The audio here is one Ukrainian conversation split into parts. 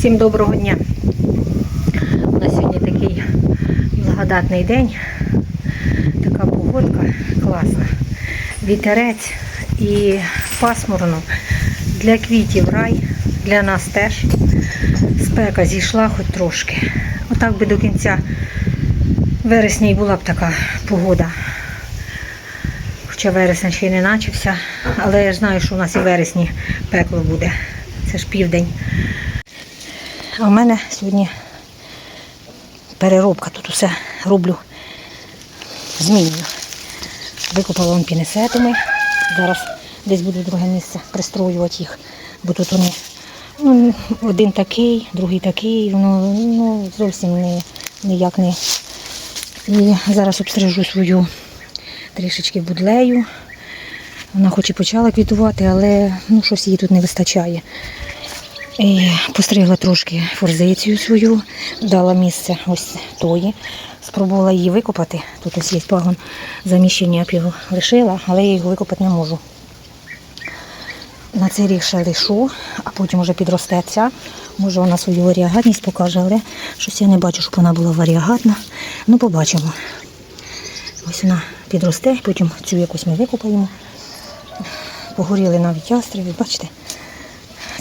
Всім доброго дня. У нас сьогодні такий благодатний день. Така погодка класна. Вітерець і пасмурно. Для квітів рай, для нас теж. Спека зійшла хоч трошки. Отак би до кінця вересня і була б така погода. Хоча вересень ще й не начався, але я ж знаю, що у нас і вересні пекло буде. Це ж південь. А в мене сьогодні переробка. Тут усе роблю, змінюю. Викопала вон пінесетами. Зараз десь буду друге місце пристроювати їх, бо тут вони ну, один такий, другий такий, воно ну, зовсім не, ніяк не. І зараз обстрижу свою трішечки будлею. Вона хоч і почала квітувати, але ну, щось їй тут не вистачає. І постригла трошки форзицію свою, дала місце ось тої. Спробувала її викопати. Тут ось є пагон заміщення, я його лишила, але я його викопати не можу. На цей рік ще лишу, а потім вже підросте ця. Може вона свою варіагатність покаже, але щось я не бачу, щоб вона була варіагатна. Ну, побачимо. Ось вона підросте, потім цю якусь ми викопаємо. Погоріли навіть ястреби, бачите?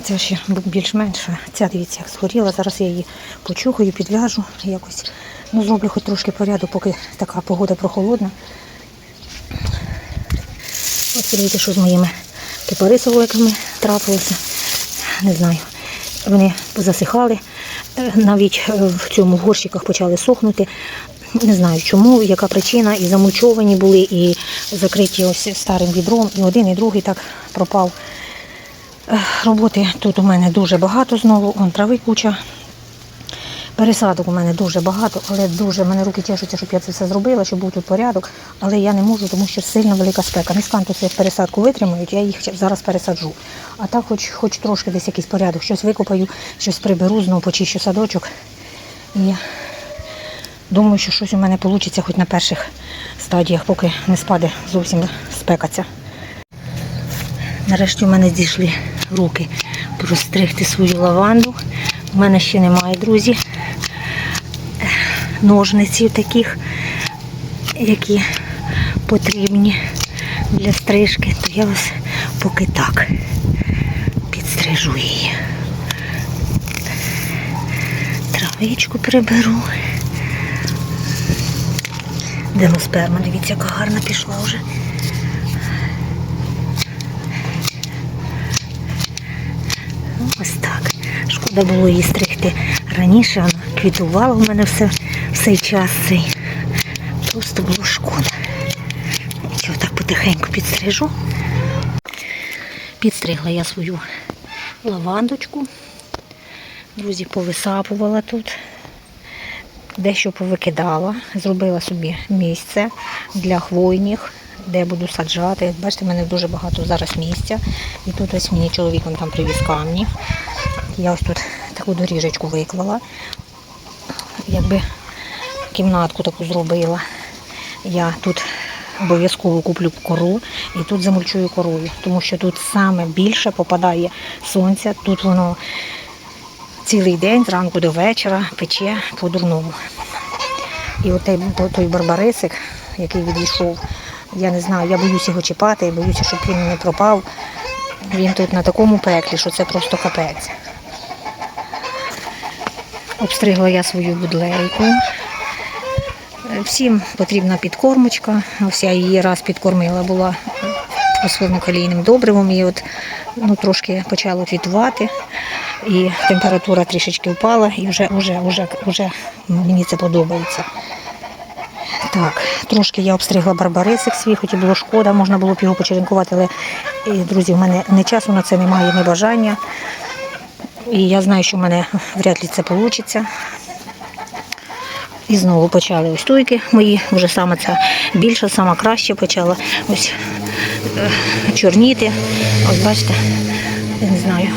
Це ще більш-менше. Ця дивіться, як згоріла. Зараз я її почухаю, підв'яжу якось. Ну, зроблю хоч трошки порядок, поки така погода прохолодна. Ось дивіться, що з моїми кипарисовиками трапилося. Не знаю. Вони позасихали. Е, Навіть е, в цьому горщиках почали сохнути. Не знаю чому, яка причина. І замульчовані були, і закриті ось старим відром. І один, і другий так пропав. Роботи тут у мене дуже багато знову, он трави куча. Пересадок у мене дуже багато, але дуже в мене руки тішуться, щоб я це все зробила, щоб був тут порядок. Але я не можу, тому що сильно велика спека. Міскантуси пересадку витримують, я їх зараз пересаджу. А так хоч, хоч трошки десь якийсь порядок. Щось викопаю, щось приберу, знову почищу садочок. І думаю, що щось у мене вийде хоч на перших стадіях, поки не спаде зовсім спека ця. Нарешті у мене дійшли руки простригти свою лаванду. У мене ще немає, друзі, ножниців таких, які потрібні для стрижки. То я ось поки так підстрижу її. Травичку приберу. Демосперма, дивіться, яка гарна пішла вже. Ось так. Шкода було її стригти раніше, вона квітувала в мене все, цей час цей. Просто було шкода. Нічого так потихеньку підстрижу. Підстригла я свою лавандочку. Друзі, повисапувала тут. Дещо повикидала, зробила собі місце для хвойних, де буду саджати. Бачите, в мене дуже багато зараз місця. І тут ось мені чоловік там привіз камні. Я ось тут таку доріжечку виклала. Якби кімнатку таку зробила. Я тут обов'язково куплю кору і тут замульчую корою, тому що тут саме більше попадає сонця, тут воно цілий день, зранку до вечора, пече по-дурному. І от той, той барбарисик, який відійшов, я не знаю, я боюся його чіпати, я боюся, щоб він не пропав. Він тут на такому пеклі, що це просто капець. Обстригла я свою будлейку. Всім потрібна підкормочка. Ось я її раз підкормила була фосфорно-калійним добривом. І от ну, трошки почало квітувати. І температура трішечки впала, і вже, вже, вже, вже мені це подобається. Так, трошки я обстригла барбарисик свій, хоч і було шкода, можна було б його почеренкувати, але, е, друзі, в мене не часу на це немає, ні бажання. І я знаю, що в мене вряд ли це вийде. І знову почали ось стойки мої, вже саме ця більша, сама краща почала ось е, чорніти. Ось бачите, я не знаю,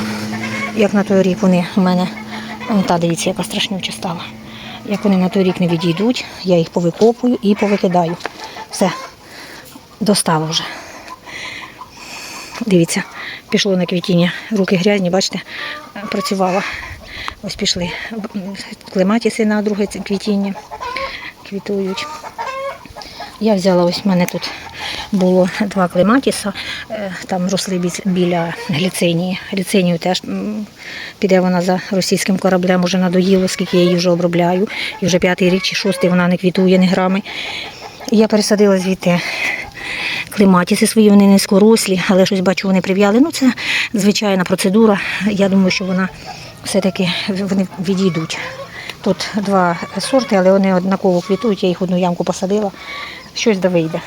як на той рік вони у мене, та дивіться, яка страшнюча стала. Як вони на той рік не відійдуть, я їх повикопую і повикидаю. Все, достало вже. Дивіться, пішло на квітіння. Руки грязні, бачите, працювала. Ось пішли клематіси на друге квітіння. Квітують. Я взяла ось в мене тут було два клематіса, е, там росли бі- біля гліцинії. Гліцинію теж піде вона за російським кораблем, уже надоїло, скільки я її вже обробляю. І вже п'ятий рік чи шостий вона не квітує ні грами. Я пересадила звідти клематіси свої, вони низькорослі, але щось бачу, вони прив'яли. Ну, це звичайна процедура. Я думаю, що вона все-таки вони відійдуть. Тут два сорти, але вони однаково квітують. Я їх одну ямку посадила. Щось да вийде.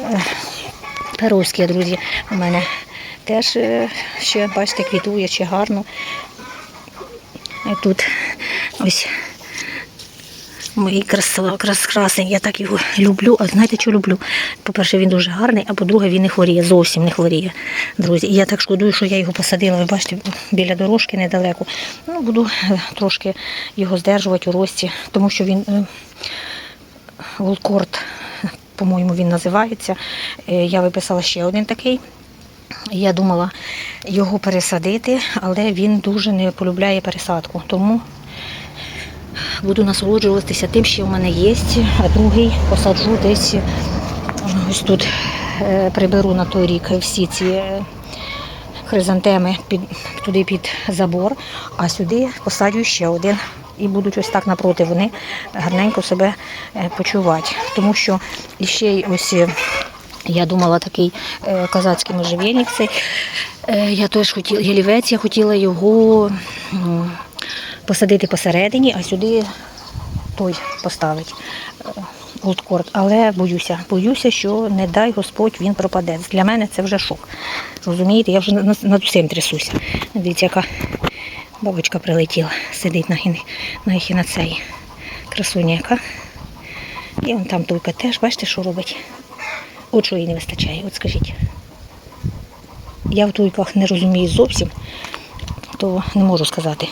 Е, Перовські, друзі, у мене теж е, ще, бачите, квітує, ще гарно. Тут ось Крас, красень, я так його люблю. А знаєте, що люблю? По-перше, він дуже гарний, а по-друге, він не хворіє, зовсім не хворіє, друзі. Я так шкодую, що я його посадила, ви бачите, біля дорожки недалеко. Ну, буду е, трошки його здержувати у рості, тому що він е, волкорт, по-моєму, він називається. Е, Я виписала ще один такий. Я думала його пересадити, але він дуже не полюбляє пересадку. Тому буду насолоджуватися тим, що в мене є, а другий посаджу десь е, ось тут е, приберу на той рік всі ці е, хризантеми під, туди під забор, а сюди посаджу ще один. І будуть ось так напроти вони гарненько себе почувати. Тому що ще й ось я думала такий казацький можжевельник цей. Я теж хотіла, ялівець, я хотіла його м, посадити посередині, а сюди той поставити олдкорд. Але боюся, боюся, що не дай Господь він пропаде. Для мене це вже шок. Розумієте, я вже над усім трясуся. Дивіться, яка бабочка прилетіла, сидить на, на ехінацеї. Красуня яка. І он там туйка теж, бачите, що робить. От що їй не вистачає, от скажіть. Я в туйках не розумію зовсім, то не можу сказати,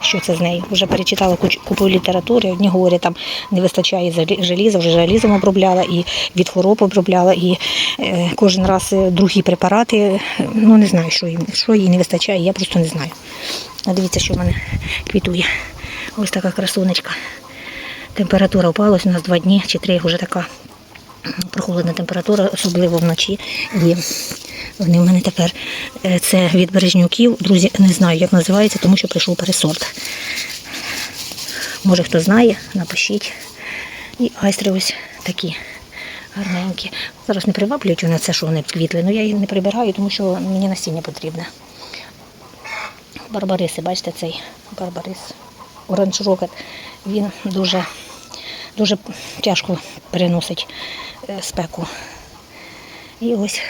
що це з нею. Вже перечитала купу літератури. Одні говорять, там не вистачає желіза, вже желізом обробляла, і від хвороб обробляла, і е, кожен раз е, другі препарати. Ну не знаю, що їй, що їй не вистачає, я просто не знаю. Дивіться, що в мене квітує. Ось така красунечка. Температура впала, у нас два дні чи три вже така прохолодна температура, особливо вночі. І вони в мене тепер е, це від бережнюків. Друзі, не знаю, як називається, тому що прийшов пересорт. Може хто знає, напишіть. І айстри ось такі гарненькі. Зараз не приваблюють вони це, що вони квітли, але я їх не прибираю, тому що мені насіння потрібне. Барбариси, бачите, цей барбарис. Оранж рокет. Він дуже, дуже тяжко переносить е, спеку. І ось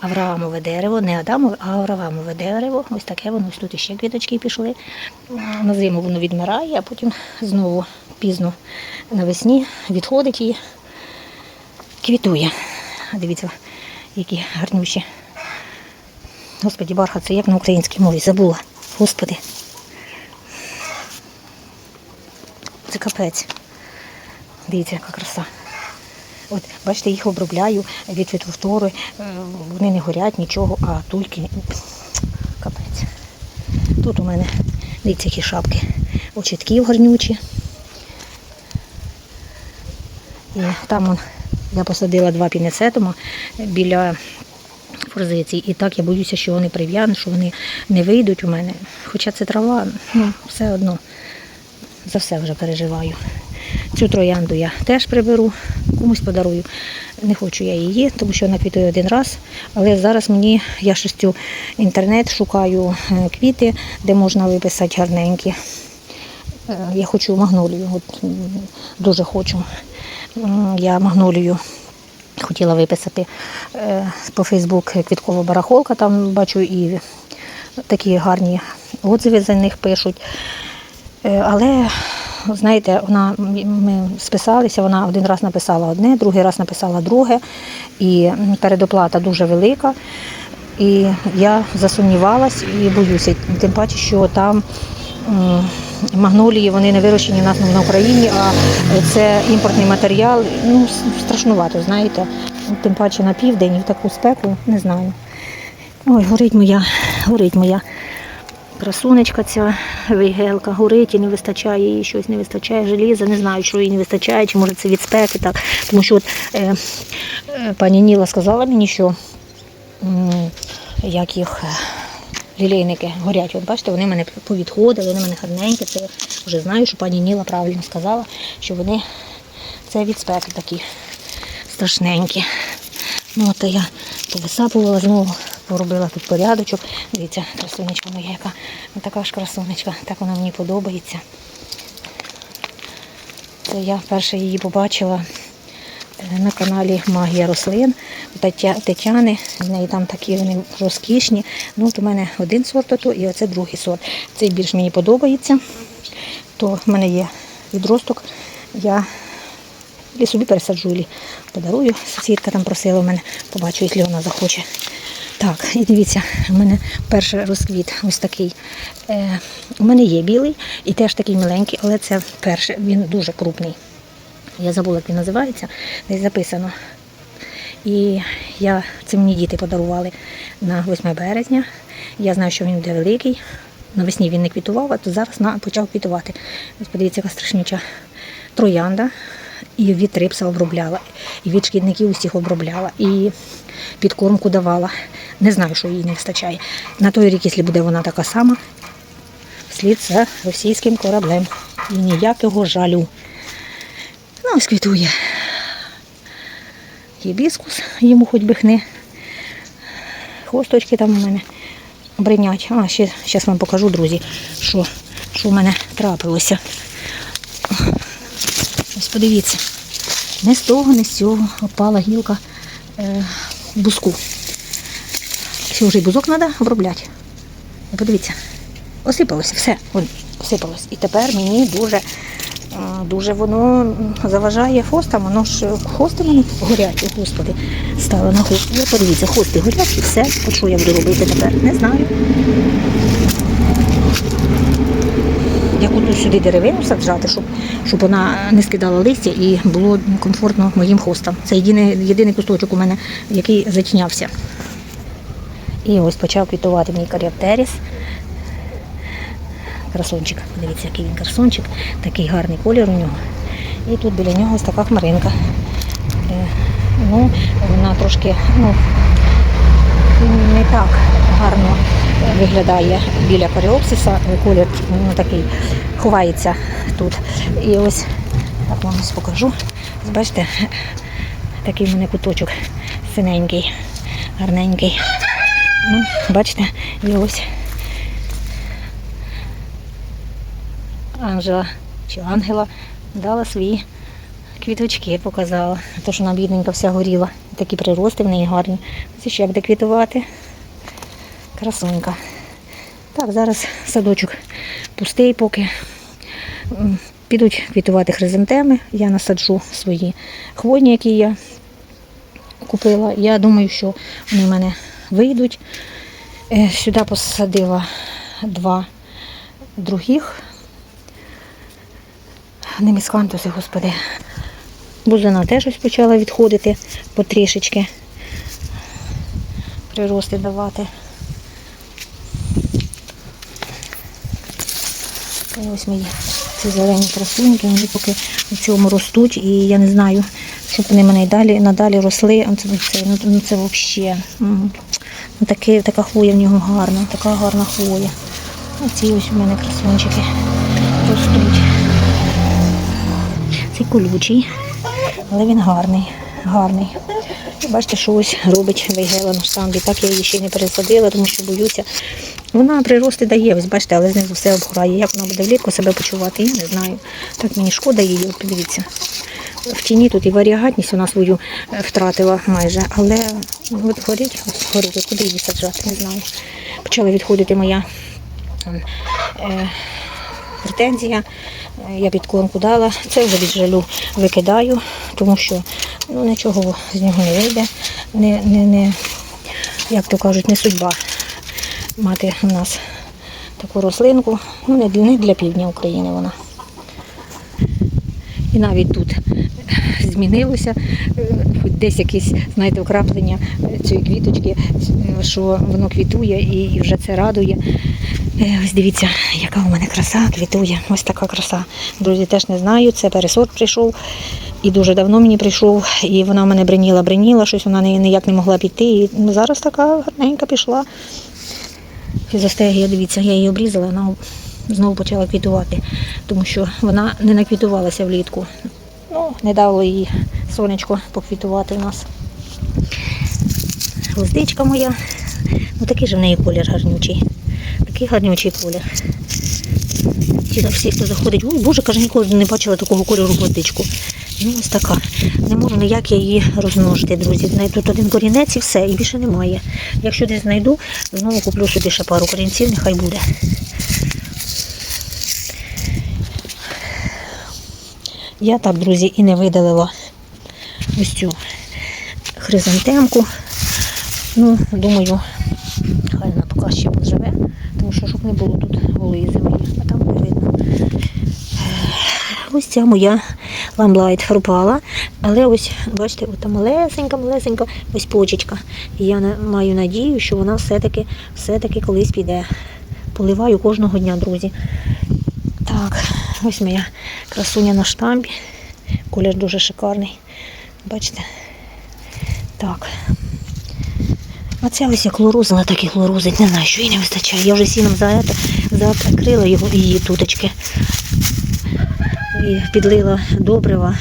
Авраамове дерево, не Адамове, а Авраамове дерево. Ось таке воно, ось тут іще квіточки пішли. На зиму воно відмирає, а потім знову пізно навесні відходить і квітує. Дивіться, які гарнющі. Господі, бархат, це як на українській мові забула. Господи. Це капець. Дивіться, яка краса. От, бачите, їх обробляю від фітофтори, е, вони не горять нічого, а тульки капець. Тут у мене дивіться, які шапки очітків гарнючі. І там он, я посадила два пінецетума біля форзицій. І так я боюся, що вони прив'януть, що вони не вийдуть у мене. Хоча це трава, ну, все одно за все вже переживаю. Цю троянду я теж приберу, комусь подарую. Не хочу я її, тому що вона квітує один раз. Але зараз мені я шестю інтернет, шукаю е, квіти, де можна виписати гарненькі. Е, Я хочу магнолію, от, дуже хочу. Я магнолію хотіла виписати е, по Фейсбук квіткова барахолка, там бачу і такі гарні отзиви за них пишуть. Але, знаєте, вона, ми списалися, вона один раз написала одне, другий раз написала друге, і передоплата дуже велика. І я засумнівалась і боюся, тим паче, що там магнолії вони не вирощені в на Україні, а це імпортний матеріал. Ну, страшнувато, знаєте. Тим паче на південь і в таку спеку, не знаю. Ой, горить моя, горить моя Красунечка ця вейгелка горить і не вистачає їй щось, не вистачає желіза. Не знаю, що їй не вистачає, чи може це від спеки, так. Тому що от, е, е, пані Ніла сказала мені, що м, як їх е, лілейники горять. От бачите, вони мене повідходили, вони мене гарненькі. Це я вже знаю, що пані Ніла правильно сказала, що вони це від спеки такі страшненькі. Ну, от я повисапувала знову, поробила тут порядочок. Дивіться, красунечка моя, яка така ж красунечка, так вона мені подобається. Це я перше її побачила е, на каналі Магія рослин Тетяни. В неї там такі вони розкішні. Ну, от у мене один сорт, ото, і оце другий сорт. Цей більш мені подобається. То в мене є відросток. Я і собі пересаджу, і подарую. Сусідка там просила в мене, побачу, якщо вона захоче. Так, і дивіться, у мене перший розквіт ось такий. Е, у мене є білий і теж такий миленький, але це перший, він дуже крупний. Я забула, як він називається, десь записано. І я, це мені діти подарували на 8 березня. Я знаю, що він буде великий. Навесні він не квітував, а то зараз почав квітувати. Ось подивіться, яка страшнюча троянда. І від трипса обробляла, і від шкідників усіх обробляла, і підкормку давала. Не знаю, що їй не вистачає. На той рік, якщо буде вона така сама, вслід за російським кораблем. І ніякого жалю. Ну, ось квітує. Гібіскус, йому хоч би хни. Хвосточки там у мене бринять. А, ще зараз вам покажу, друзі, що, що в мене трапилося. Подивіться. Не з того, не з цього опала гілка е, буску. Що вже й бузок треба обробляти. Подивіться, осипалося все. Осипалось. І тепер мені дуже, е, дуже воно заважає хостам, воно ж хости мене горять, о, господи, стало на хост. Подивіться, хости горять і все. От що я буду робити тепер? Не знаю. Я буду сюди деревину саджати, щоб, щоб вона не скидала листя і було комфортно моїм хостам. Це єдиний, єдиний кусточок у мене, який затінявся. І ось почав квітувати мій каріоптеріс. Красончик. Дивіться, який він красончик, такий гарний колір у нього. І тут біля нього ось така хмаринка. Е, Ну, вона трошки, ну, так гарно виглядає біля каріопсиса. Колір ну, такий ховається тут. І ось так вам ось покажу. Бачите, такий в мене куточок синенький, гарненький. Ну, бачите, і ось Анжела чи Ангела дала свої квіточки, показала. То, що вона бідненька вся горіла. Такі прирости в неї гарні. Ось ще буде квітувати. Красунька. Так, зараз садочок пустий поки. Підуть квітувати хризантеми. Я насаджу свої хвойні, які я купила. Я думаю, що вони в мене вийдуть. Е, Сюди посадила два других. Неміскантуси, господи. Бузина теж ось почала відходити потрішечки. Прирости давати. Ось мої ці зелені красунки, вони поки в цьому ростуть, і я не знаю, щоб вони мене далі надалі росли. Це, це, ну, ну, це взагалі. Ну, таке, така хвоя в нього гарна, така гарна хвоя. Оці ось у мене красунчики ростуть. Цей колючий, але він гарний, гарний. Бачите, що ось робить вейгела на штамбі. Так я її ще не пересадила, тому що боюся. Вона прирости дає, ось бачите, але знизу все обгорає. Як вона буде влітку себе почувати, я не знаю. Так мені шкода її, подивіться. В тіні тут і варіагатність вона свою е, втратила майже, але от горить, ось горить, куди її саджати, не знаю. Почала відходити моя е, претензія. Е, Я підкормку дала. Це вже від жалю викидаю, тому що ну, нічого з нього не вийде. Не, не, не, як то кажуть, не судьба мати у нас таку рослинку. Ну, не для, не для півдня України вона. І навіть тут змінилося, е, хоч десь якісь, знаєте, вкраплення цієї квіточки, що воно квітує і вже це радує. Е, Ось дивіться, яка у мене краса квітує. Ось така краса. Друзі, теж не знаю. Це пересорт прийшов. І дуже давно мені прийшов, і вона в мене бреніла, бреніла, щось вона ніяк не могла піти. І зараз така гарненька пішла. Фізостегія, дивіться, я її обрізала, вона знову почала квітувати, тому що вона не наквітувалася влітку. Ну, не дало їй сонечко поквітувати в нас. Гвоздичка моя. Ну такий же в неї колір гарнючий. Такий гарнючий колір. Всі, хто заходить, ой, боже, каже, ніколи не бачила такого кольору гвоздичку. Ну, ось така. Не можу ніяк я її розмножити, друзі. Тут один корінець і все, і більше немає. Якщо десь знайду, знову куплю собі ще пару корінців, нехай буде. Я так, друзі, і не видалила ось цю хризантемку. Ну, думаю, хай вона поки ще поживе, тому що щоб не було тут голої землі, а там не видно. Ось ця моя ламлайт пропала, але ось, бачите, там малесенька, малесенька, ось почечка. І я маю надію, що вона все-таки, все-таки колись піде. Поливаю кожного дня, друзі. Так, ось моя красуня на штамбі. Колір дуже шикарний. Бачите? Так. Ця ось як лорузила, так і лорузить. Не знаю, що їй не вистачає. Я вже сіном за закрила його її туточки. І підлила добрива.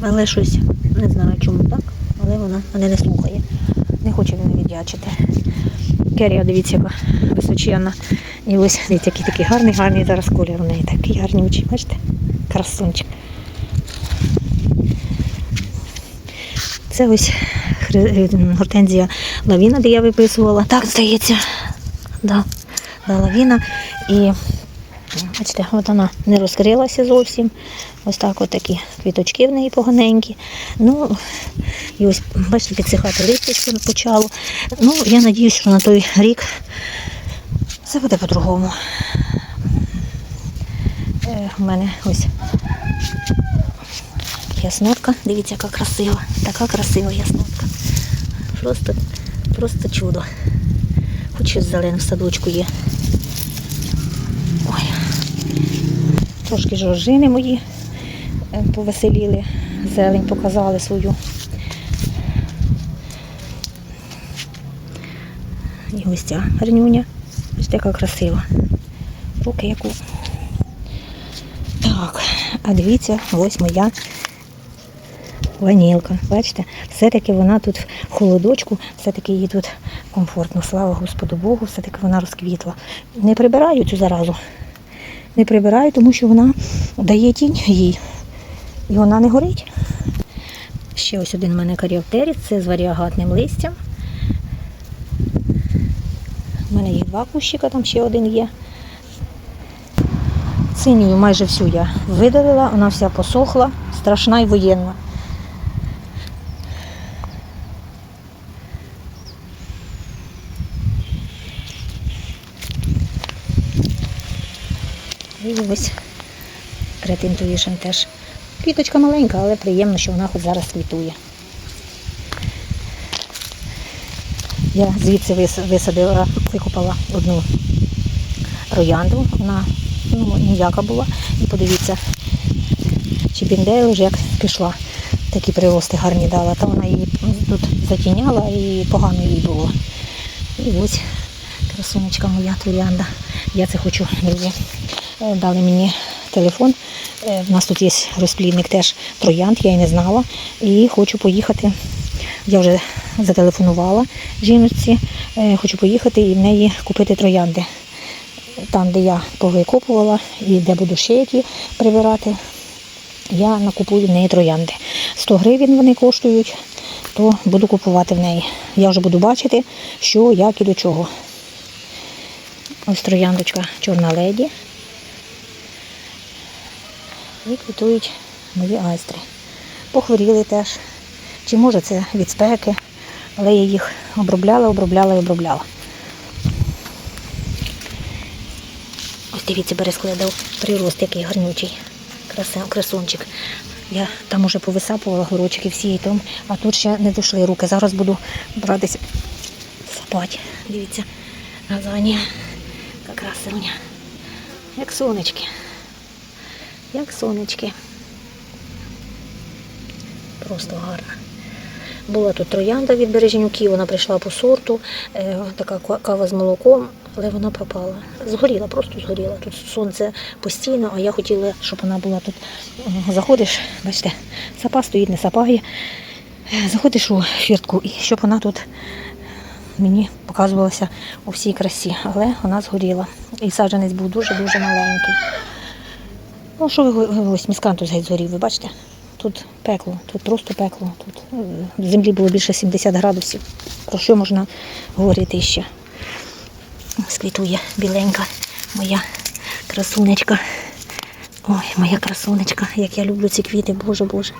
Але щось не знаю чому так, але вона мене не слухає. Не хоче він віддячити. Керія, дивіться, яка височенна. І ось дивіться, який такий гарний, гарний зараз колір у неї. Такий гарнючий, бачите? Красунчик. Це ось гортензія лавіна, де я виписувала. Так, здається. Да, да, лавіна. І бачите, от вона не розкрилася зовсім. Ось так от такі квіточки в неї поганенькі. Ну, і ось, бачите, підсихати листячко почало. Ну, я надіюсь, що на той рік все буде по-другому. Е, У мене ось яснотка. Дивіться, яка красива. Така красива яснотка. Просто, просто чудо. Хоч щось зелене в садочку є. Ой. Трошки жоржини мої е, повеселіли, зелень показали свою. І ось ця гарнюня. Ось така красива. Руки як у. Так, а дивіться, ось моя ванілка. Бачите, все-таки вона тут в холодочку, все-таки їй тут комфортно. Слава Господу Богу, все-таки вона розквітла. Не прибираю цю заразу. Не прибираю, тому що вона дає тінь їй. І вона не горить. Ще ось один в мене каріоптеріс, це з варіагатним листям. У мене їх два кущика, там ще один є. Синію майже всю я видалила, вона вся посохла, страшна і воєнна. І ось ретинтуїшн теж. Квіточка маленька, але приємно, що вона хоч зараз квітує. Я звідси висадила, викопала одну троянду. Вона ну, ніяка була. І подивіться, Чіпіндейл вже як пішла. Такі прирости гарні дала. Та вона її тут затіняла і погано їй було. І ось красунечка моя троянда. Я це хочу, друзі. Е, Дали мені телефон. Е, У нас тут є розплідник теж троянд, я й не знала. І хочу поїхати. Я вже зателефонувала жіночці. Е, Хочу поїхати і в неї купити троянди. Там, де я повикопувала і де буду ще які прибирати, я накупую в неї троянди. 100 гривень вони коштують, то буду купувати в неї. Я вже буду бачити, що, як і до чого. Ось трояндочка чорна леді. І квітують мої айстри. Похворіли теж. Чи може це від спеки, але я їх обробляла, обробляла і обробляла. Ось дивіться, берескледов прирост який гарнючий. Красунчик. Я там уже повисапувала горочки всі і там, а тут ще не дійшли руки. Зараз буду братися сапати. Дивіться, газанія. Така красуня. Як сонечки. Як сонечки. Просто гарна. Була тут троянда від бережнюків, вона прийшла по сорту, е, така кава з молоком, але вона пропала. Згоріла, просто згоріла. Тут сонце постійно, а я хотіла, щоб вона була тут. Е, Заходиш, бачите, сапа стоїть, не сапає. Е, Заходиш у фіртку, і щоб вона тут мені показувалася у всій красі, але вона згоріла. І саджанець був дуже-дуже маленький. Ну, що ви ось міскантус геть згорів, ви бачите? Тут пекло, тут просто пекло. Тут е, в землі було більше 70 градусів. Про що можна говорити ще? Сквітує біленька моя красунечка. Ой, моя красунечка, як я люблю ці квіти, боже боже.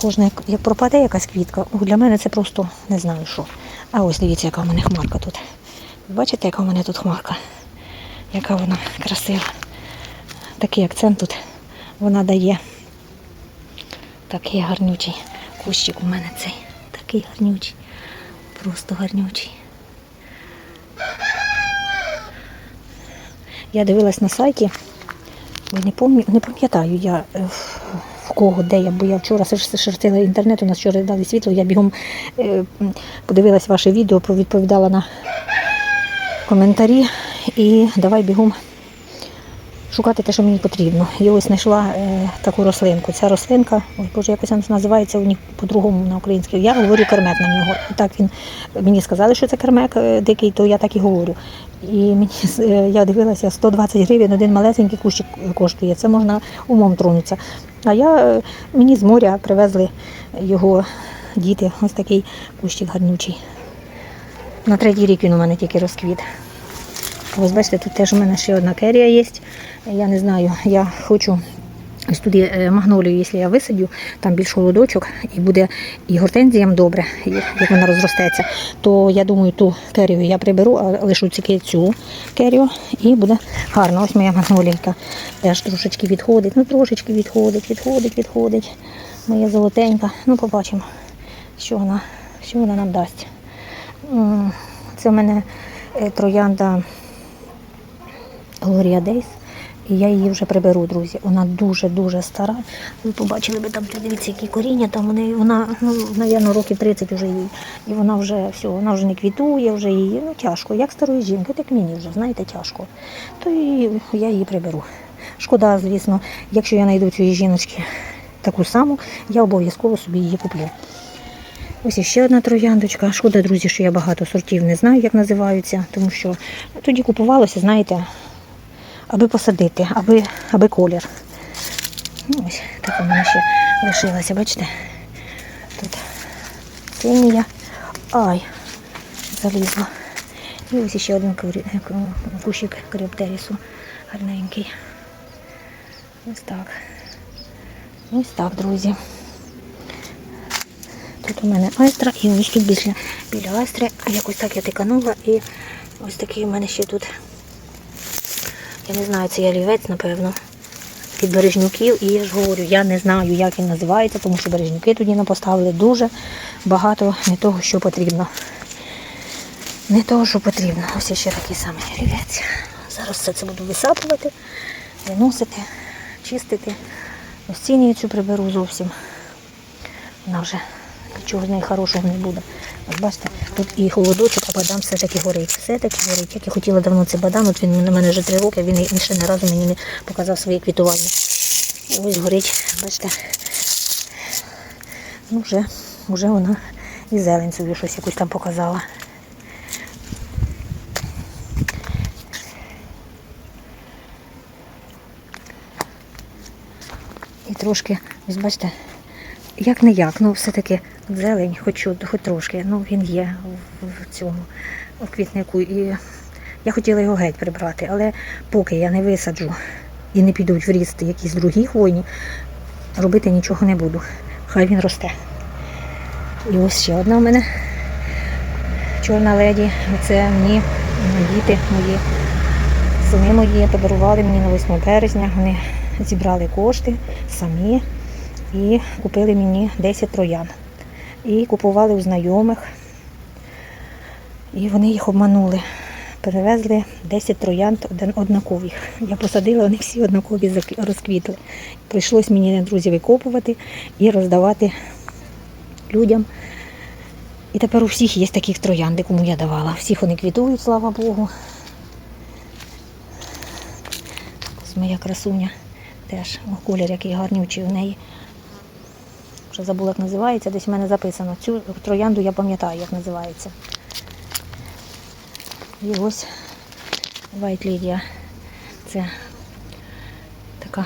Кожна, як пропаде якась квітка, для мене це просто не знаю що. А ось дивіться, яка в мене хмарка тут. Бачите, яка в мене тут хмарка? Яка вона красива. Такий акцент тут вона дає. Такий гарнючий кущик у мене цей. Такий гарнючий. Просто гарнючий. Я дивилась на сайті, бо не пам'ятаю, не пам'ятаю я е, в- кого, де я, бо я вчора шер- шерстила інтернет, у нас вчора дали світло, я бігом е, подивилась ваше відео, відповідала на коментарі і давай бігом шукати те, що мені потрібно. І ось знайшла е, таку рослинку. Ця рослинка, ой, боже, якось вона називається у них по-другому на українській. Я говорю кермек на нього. І так він мені сказали, що це кермек е, дикий, то я так і говорю. І мені е, я дивилася, 120 гривень один малесенький кущик коштує. Це можна умом тронутися. А я е, мені з моря привезли його діти. Ось такий кущик гарнючий. На третій рік він у мене тільки розквіт. Ось бачите, тут теж у мене ще одна керія є. Я не знаю, я хочу. Ось туди е, магнолію, якщо я висадю, там більш холодочок і буде і гортензіям добре, як вона розростеться, то я думаю, ту керію я приберу, а лишу тільки цю керію і буде гарно. Ось моя магнолійка теж трошечки відходить. Ну трошечки відходить, відходить, відходить. Моя золотенька. Ну, побачимо, що вона, що вона нам дасть. Це в мене е, троянда Глорія Дейс. І я її вже приберу, друзі. Вона дуже-дуже стара. Ви побачили би там, дивіться, які коріння, там вони, вона, ну, навірно, років 30 вже їй. І вона вже все, вона вже не квітує, вже її ну, тяжко. Як старої жінки, так мені вже, знаєте, тяжко. То і я її приберу. Шкода, звісно, якщо я знайду цієї жіночки таку саму, я обов'язково собі її куплю. Ось іще одна трояндочка. Шкода, друзі, що я багато сортів не знаю, як називаються, тому що тоді купувалося, знаєте, аби посадити, аби, аби колір. Ну, Ось так у мене ще лишилася, бачите? Тут синія. Ай, залізла. І ось ще один е, ку- кущик коріоптерісу гарненький. Ось так. Ось так, друзі. Тут у мене айстра і ось тут біля, біля айстри якось так я тиканула і ось такий у мене ще тут, я не знаю, це ялівець, напевно, від бережнюків. І я ж говорю, я не знаю, як він називається, тому що бережнюки тоді нам поставили дуже багато не того, що потрібно. Не того, що потрібно. Ось ще такий самий ялівець. Зараз все це буду висапувати, виносити, чистити. Ось цю приберу зовсім. Вона вже нічого з неї хорошого не буде. Ось бачите, тут і холодочок, а бадан все-таки горить. Все-таки горить. Як я хотіла давно цей бадан, от він на мене вже три роки, він ще не разу мені не показав своє квітування. Ось горить, бачите. Ну, вже, вже вона і зелень собі щось якусь там показала. І трошки, ось бачите, як не як, ну все-таки зелень, хоч, хоч трошки, ну він є в, цьому в квітнику. І я хотіла його геть прибрати, але поки я не висаджу і не підуть в якісь другі хвойні, робити нічого не буду. Хай він росте. І ось ще одна в мене чорна леді. Це мені діти мої, сини мої подарували мені на 8 березня. Вони зібрали кошти самі і купили мені 10 троян. І купували у знайомих. І вони їх обманули. Перевезли 10 троянд однакових. Я посадила, вони всі однакові розквітли. Прийшлось мені друзі викопувати і роздавати людям. І тепер у всіх є таких троянди, кому я давала. Всіх вони квітують, слава Богу. Ось моя красуня теж. Колір який гарнючий у неї. Вже забула, як називається, десь в мене записано. Цю троянду я пам'ятаю, як називається. І ось White Lydia. Це така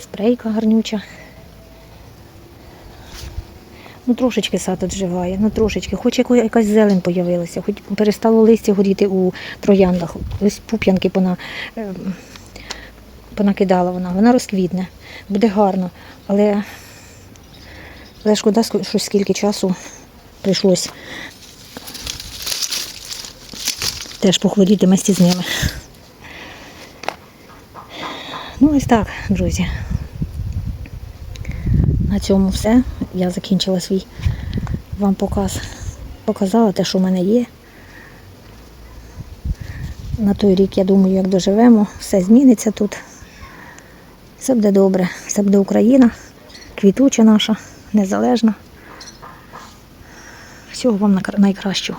спрейка гарнюча. Ну, трошечки сад отживає, ну трошечки. Хоч якась зелень появилася, хоч перестало листя горіти у трояндах. Ось пуп'янки пона, ем, понакидала вона, вона розквітне, буде гарно. Але, але шкода, що скільки часу прийшлось теж похворіти вместе з ними. Ну, ось так, друзі. На цьому все. Я закінчила свій вам показ. Показала те, що в мене є. На той рік, я думаю, як доживемо, все зміниться тут. Все буде добре. Все буде Україна, квітуча наша, незалежна. Всього вам найкращого.